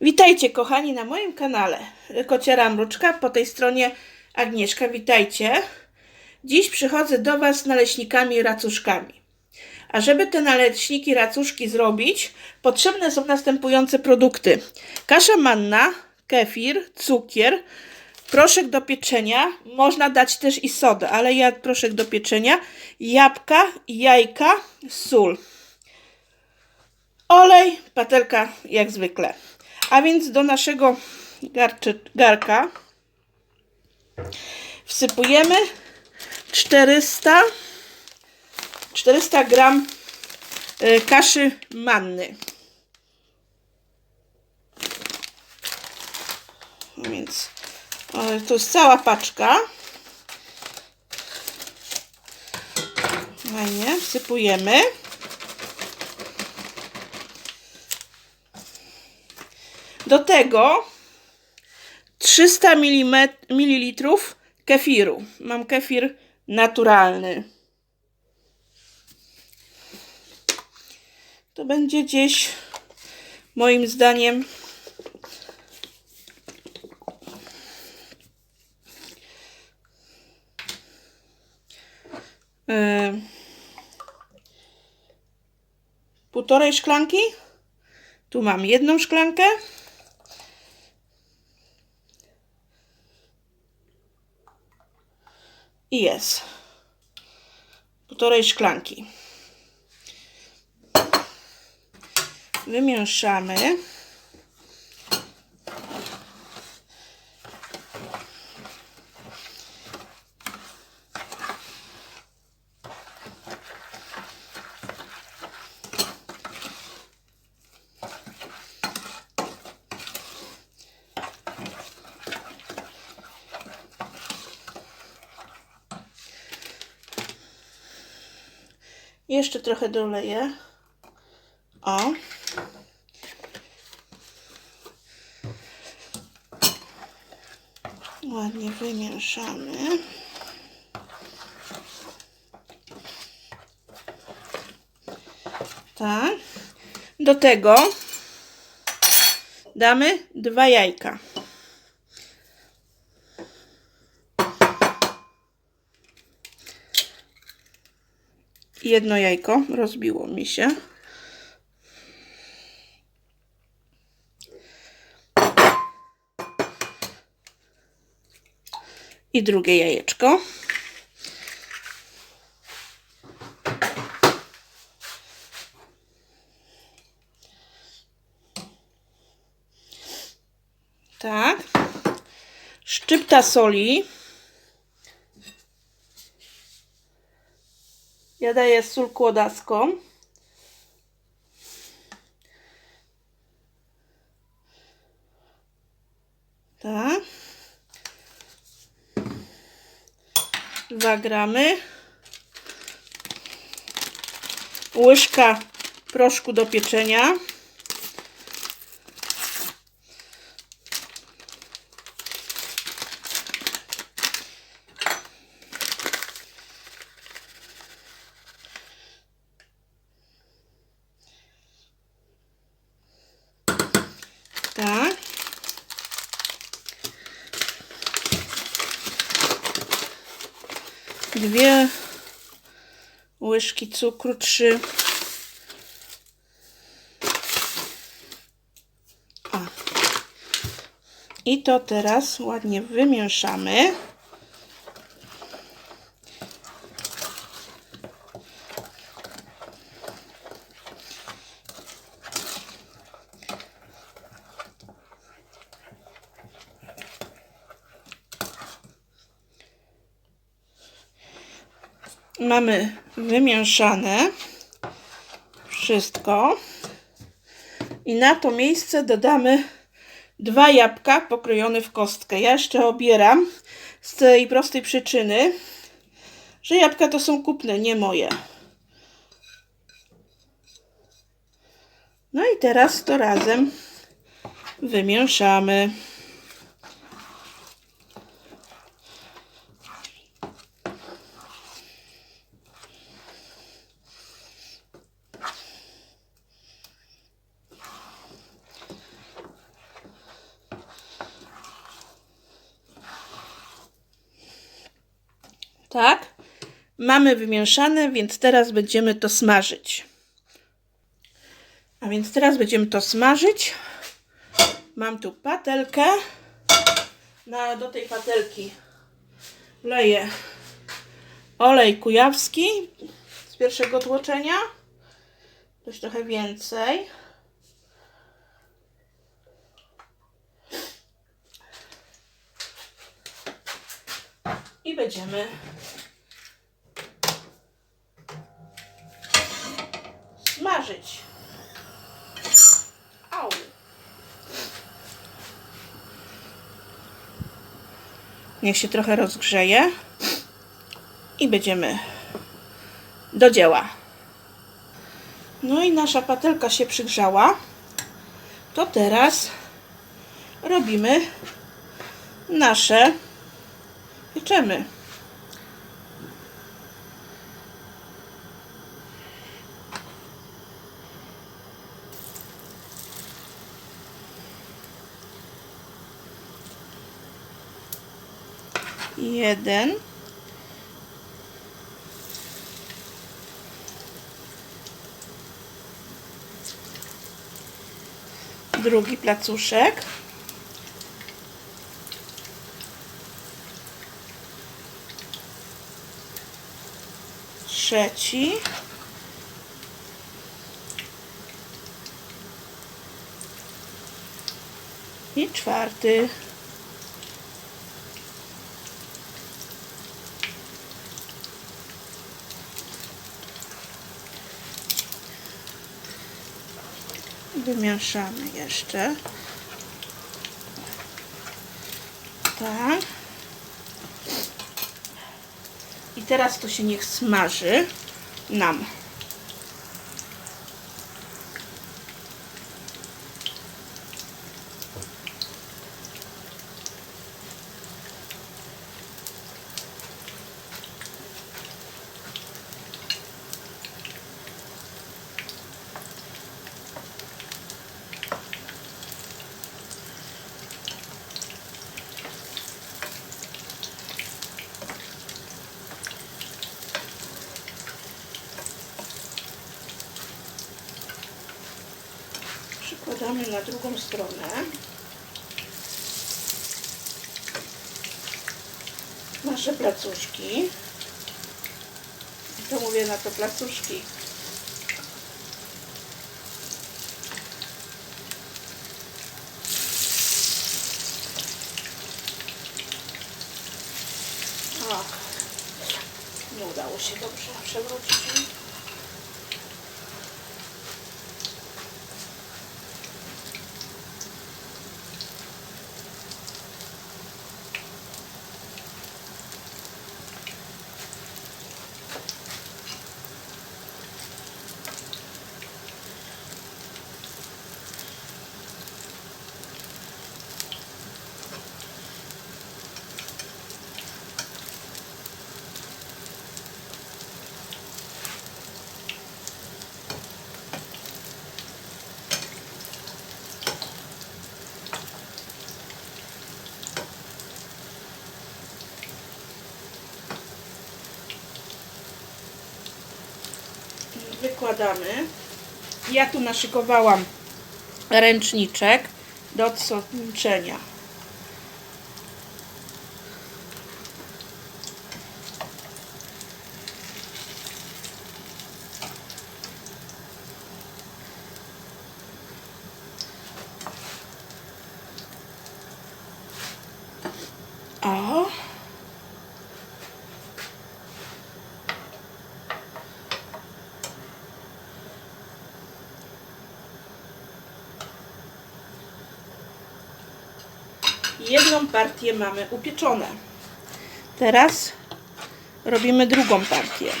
Witajcie kochani na moim kanale Kociara Mruczka, po tej stronie Agnieszka, witajcie. Dziś przychodzę do Was z naleśnikami i racuszkami. A żeby te naleśniki racuszki zrobić, potrzebne są następujące produkty. Kasza manna, kefir, cukier, proszek do pieczenia, można dać też i sodę, ale ja proszek do pieczenia, jabłka, jajka, sól. Olej, patelka jak zwykle. A więc do naszego garczy, garka wsypujemy 400 400 gram y, kaszy manny. No Więc to jest cała paczka. Fajnie, wsypujemy. Do tego 300 ml kefiru. Mam kefir naturalny. To będzie gdzieś moim zdaniem yy, półtorej szklanki. Tu mam jedną szklankę. I jest. Półtorej szklanki. Wymieszamy. Jeszcze trochę doleję. O. Ładnie wymieszamy. Tak. Do tego damy dwa jajka. Jedno jajko rozbiło mi się. I drugie jajeczko. Tak. Szczypta soli. Ja daję sól kłodaską. Tak. Dwa gramy. Łyżka proszku do pieczenia. Tak. Dwie łyżki cukru, trzy. O. I to teraz ładnie wymieszamy. mamy wymieszane wszystko i na to miejsce dodamy dwa jabłka pokrojone w kostkę. Ja jeszcze obieram z tej prostej przyczyny, że jabłka to są kupne, nie moje. No i teraz to razem wymieszamy. Tak? Mamy wymieszane, więc teraz będziemy to smażyć. A więc teraz będziemy to smażyć. Mam tu patelkę. Na, do tej patelki wleję olej kujawski z pierwszego tłoczenia. Coś trochę więcej. I będziemy smażyć. Au. Niech się trochę rozgrzeje i będziemy do dzieła. No i nasza patelka się przygrzała. To teraz robimy nasze pieczemy. Jeden. Drugi placuszek. Trzeci. I czwarty. Wymieszamy jeszcze. Tak. I teraz to się niech smaży nam. Na drugą stronę. Nasze placuszki. To mówię na to placuszki. O, nie udało się dobrze przewrócić. Wykładamy. Ja tu naszykowałam ręczniczek do odsączenia. O. Jedną partię mamy upieczone. Teraz robimy drugą partię.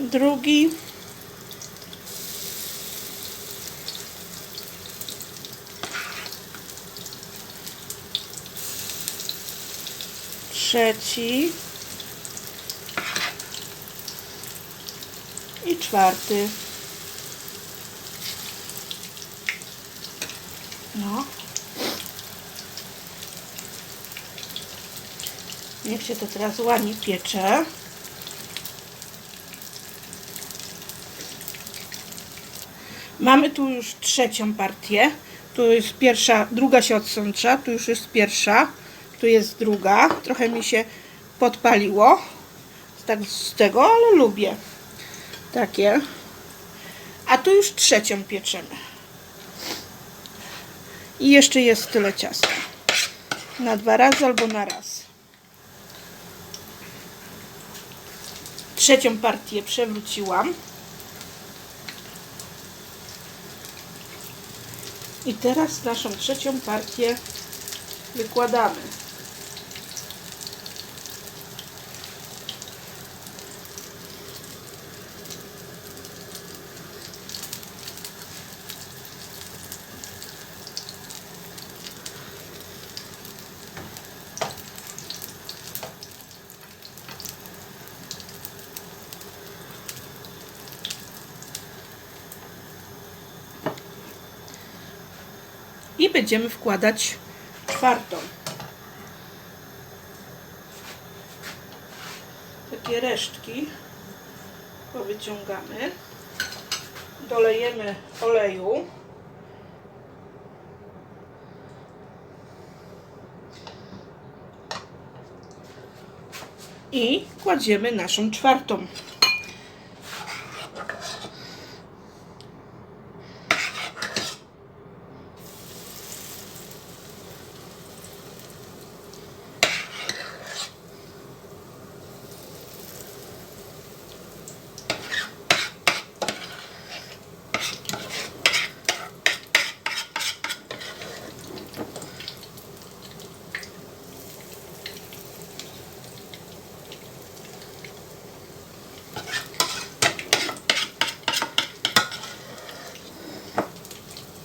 Drugi. Trzeci. czwarty. No. Niech się to teraz ładnie piecze. Mamy tu już trzecią partię. Tu jest pierwsza, druga się odsącza, tu już jest pierwsza, tu jest druga. Trochę mi się podpaliło tak z tego, ale lubię takie. A tu już trzecią pieczemy. I jeszcze jest tyle ciasta. Na dwa razy albo na raz. Trzecią partię przewróciłam. I teraz naszą trzecią partię wykładamy. I będziemy wkładać czwartą. Takie resztki powyciągamy. Dolejemy oleju. I kładziemy naszą czwartą.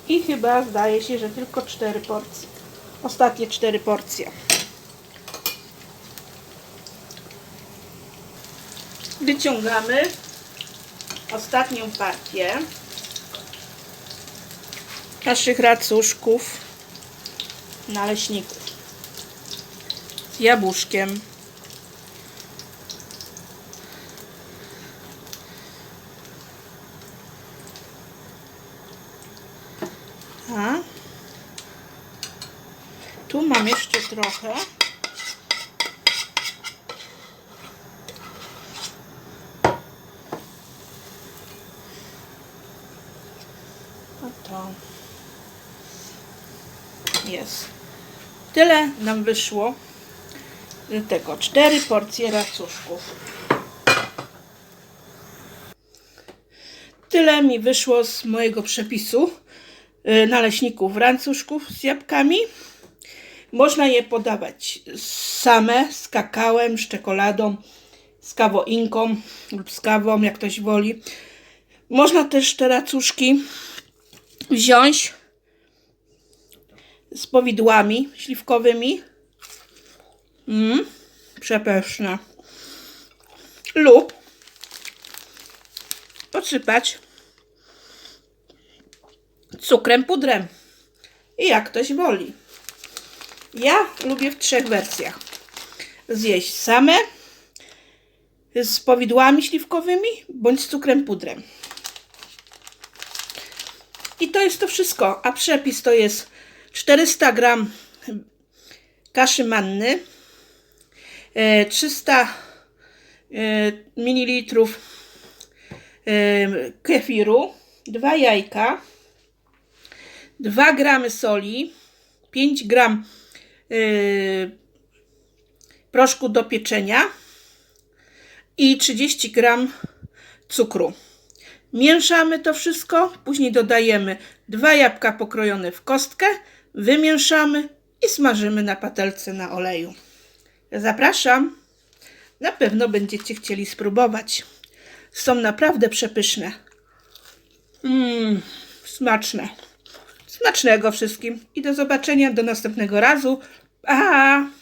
I chyba zdaje się, że tylko cztery porcje. Ostatnie cztery porcje. Wyciągamy ostatnią partię naszych racuszków naleśników z jabłuszkiem. A. Tu mam jeszcze trochę. A to jest. Tyle nam wyszło tego. Cztery porcje racuszków. Tyle mi wyszło z mojego przepisu y, naleśników rancuszków z jabłkami. Można je podawać same, z kakałem, z czekoladą, z kawoinką lub z kawą, jak ktoś woli. Można też te racuszki wziąć z powidłami śliwkowymi. Mm, przepyszne. Lub podsypać cukrem pudrem. I jak ktoś woli. Ja lubię w trzech wersjach. Zjeść same z powidłami śliwkowymi bądź z cukrem pudrem. I to jest to wszystko. A przepis to jest 400 gram kaszy manny, e, 300 e, ml e, kefiru, 2 jajka, 2 gramy soli, 5 gram proszku do pieczenia i 30 gram cukru. Mieszamy to wszystko, później dodajemy dwa jabłka pokrojone w kostkę, wymieszamy i smażymy na patelce na oleju. Zapraszam. Na pewno będziecie chcieli spróbować. Są naprawdę przepyszne. Mmm, smaczne. Smacznego wszystkim i do zobaczenia do następnego razu. Pa!